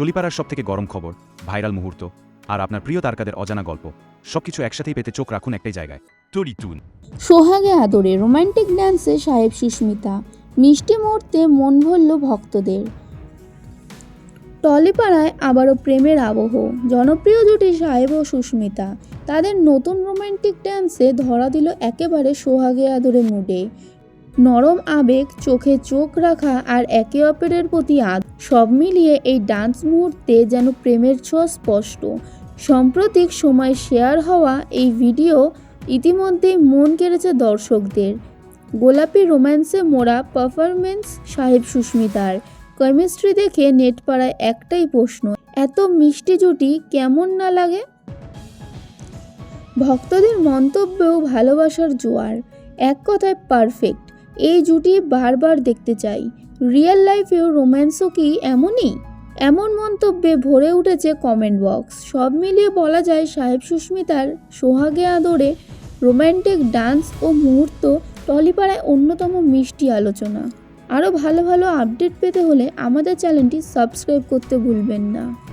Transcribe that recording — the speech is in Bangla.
টলিপাড়ার সব থেকে গরম খবর, ভাইরাল মুহূর্ত, আর আপনার প্রিয় তারকাদের অজানা গল্প। সবকিছু একসাথেই পেতে চোখ রাখুন একটাই জায়গায় সোহাগে আদরে রোমান্টিক ডান্সে সাহেব সুস্মিতা, মিষ্টি মুহূর্তে মন ভরল ভক্তদের। টলিপাড়ায় আবারও প্রেমের আবহ, জনপ্রিয় জুটি সাহেব ও সুস্মিতা। তাদের নতুন রোমান্টিক ড্যান্সে ধরা দিল একেবারে সোহাগে আদরে মুডে। নরম আবেগ, চোখে চোখ রাখা আর একে অপরের প্রতি আদ সব মিলিয়ে এই ডান্স মুহূর্তে যেন প্রেমের ছোঁয়া স্পষ্ট। সাম্প্রতিক সময় শেয়ার হওয়া এই ভিডিও ইতিমধ্যেই মন কেড়েছে দর্শকদের। গোলাপি রোম্যান্সে মোড়া পারফরমেন্স সাহেব সুস্মিতার। কেমিস্ট্রি দেখে নেট পাড়ায় একটাই প্রশ্ন, এত মিষ্টি জুটি কেমন না লাগে? ভক্তদের মন্তব্যেও ভালোবাসার জোয়ার, এক কথায় পারফেক্ট এই জুটি বারবার দেখতে চাই। রিয়েল লাইফেও রোম্যান্সও কি এমনই? এমন মন্তব্যে ভরে উঠেছে কমেন্ট বক্স। সব মিলিয়ে বলা যায় সাহেব সুস্মিতার সোহাগে আদরে রোম্যান্টিক ডান্স ও মুহূর্ত টলিপাড়ায় অন্যতম মিষ্টি আলোচনা। আরও ভালো ভালো আপডেট পেতে হলে আমাদের চ্যানেলটি সাবস্ক্রাইব করতে ভুলবেন না।